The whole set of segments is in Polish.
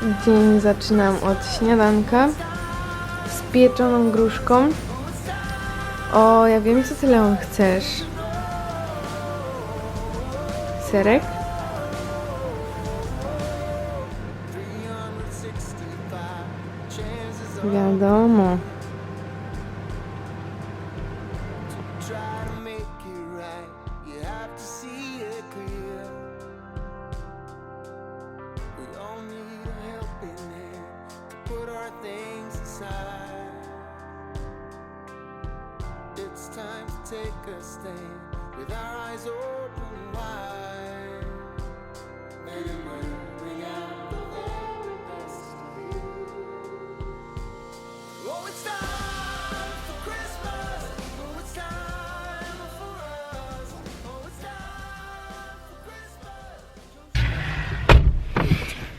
Dzień zaczynam od śniadanka z pieczoną gruszką. O, ja wiem, co ty, Leon, chcesz. Serek? Wiadomo. Things aside. It's time to take a stand with our eyes open wide.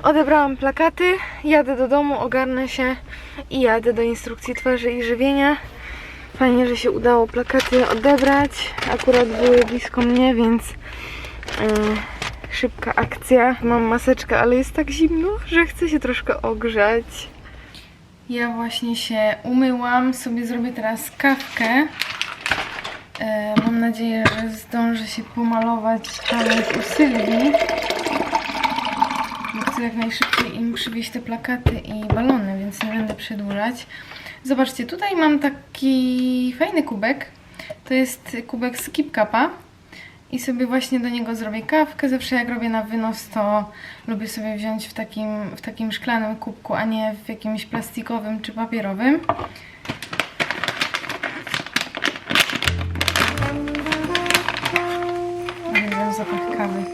Odebrałam plakaty, jadę do domu, ogarnę się i jadę do instrukcji twarzy i żywienia. Fajnie, że się udało plakaty odebrać. Akurat były blisko mnie, więc yy, szybka akcja. Mam maseczkę, ale jest tak zimno, że chcę się troszkę ogrzać. Ja właśnie się umyłam, sobie zrobię teraz kawkę. E, mam nadzieję, że zdążę się pomalować talerz u Sylwii. Jak najszybciej im przywieźć te plakaty i balony, więc nie będę przedłużać. Zobaczcie, tutaj mam taki fajny kubek. To jest kubek z KipCapa. I sobie właśnie do niego zrobię kawkę. Zawsze jak robię na wynos, to lubię sobie wziąć w takim, w takim szklanym kubku, a nie w jakimś plastikowym czy papierowym. Uwielbiam zapach kawy.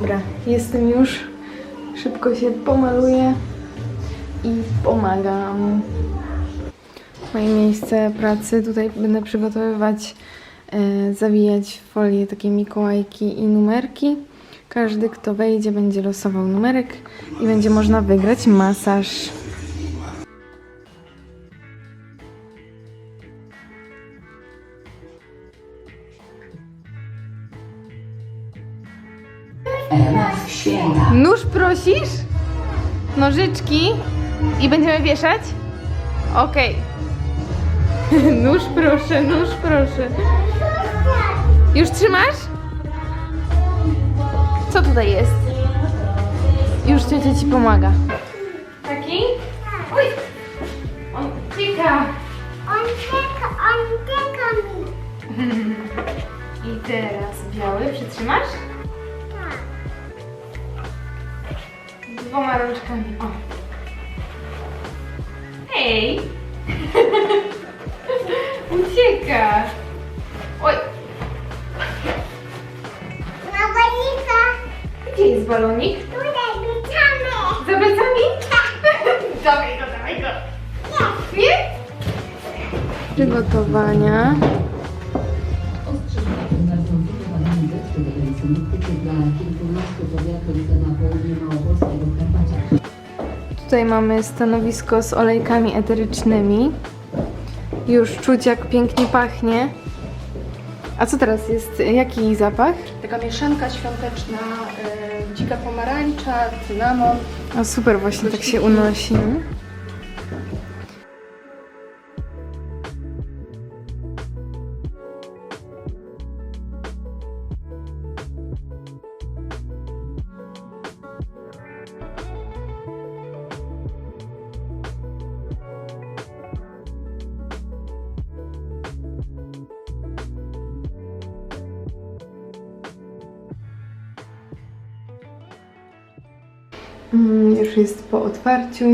Dobra, jestem już. Szybko się pomaluję i pomagam. Moje miejsce pracy. Tutaj będę przygotowywać, e, zawijać w folię takie mikołajki i numerki. Każdy, kto wejdzie, będzie losował numerek i będzie można wygrać masaż. Święta. Nóż prosisz? Nożyczki? I będziemy wieszać? Okej. Nóż proszę, nóż proszę. Już trzymasz? Co tutaj jest? Już ciocia ci pomaga. Taki? Oj! On tyka. On czeka, on czeka mi. I teraz biały przytrzymasz? Dwoma rączkami. O. Hej! Ucieka! Oj, Na walika. gdzie jest balonik? Tutaj witamy. Za plecami? dawaj go, dawaj go! Nie? Przygotowania. Dla kilkunastu powiatów na Małopolskiego Karpacia. Tutaj mamy stanowisko z olejkami eterycznymi. Już czuć jak pięknie pachnie. A co teraz jest? Jaki zapach? Taka mieszanka świąteczna, y, dzika pomarańcza, cynamon. O super, właśnie tak się unosi. Mm, Już jest po otwarciu.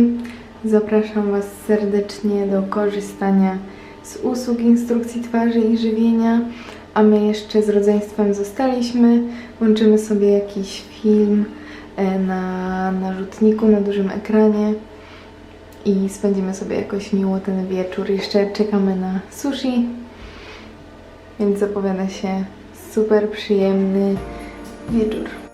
Zapraszam Was serdecznie do korzystania z usług instrukcji twarzy i żywienia. A my jeszcze z rodzeństwem zostaliśmy. Włączymy sobie jakiś film e, na narzutniku, na dużym ekranie i spędzimy sobie jakoś miło ten wieczór. Jeszcze czekamy na sushi, więc zapowiada się super przyjemny wieczór.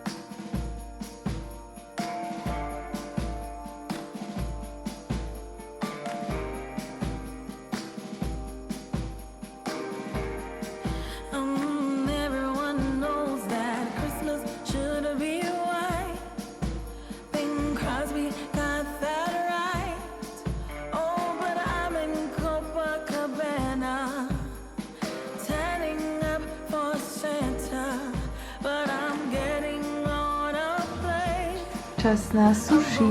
Czas na sushi.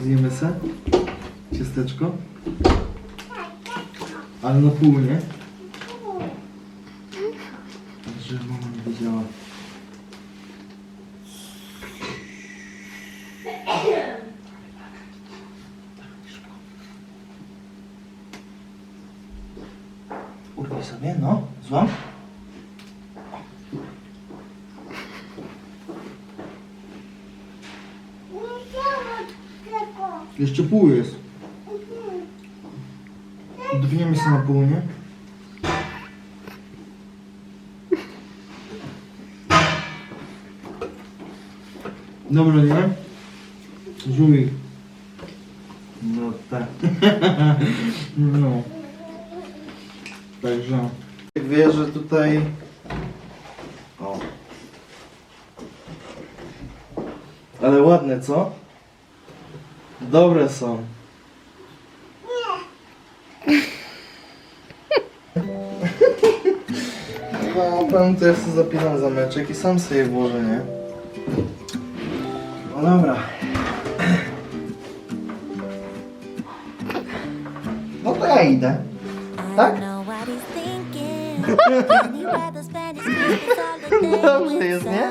Zjemy se? Ciasteczko? Ale na pół, nie? Że mama nie wiedziała. Urwij sobie, no. Złam. Jeszcze pół jest. Dwiniemy się na pół, nie? Dobrze, nie? Żółwik. No tak. no. Także. Wie, że tutaj... O. Ale ładne, co? Dobre są. No, powiem to ja sobie zapinam zameczek i sam sobie włożę, nie? No dobra. No to ja idę. Tak? Dobrze jest, nie?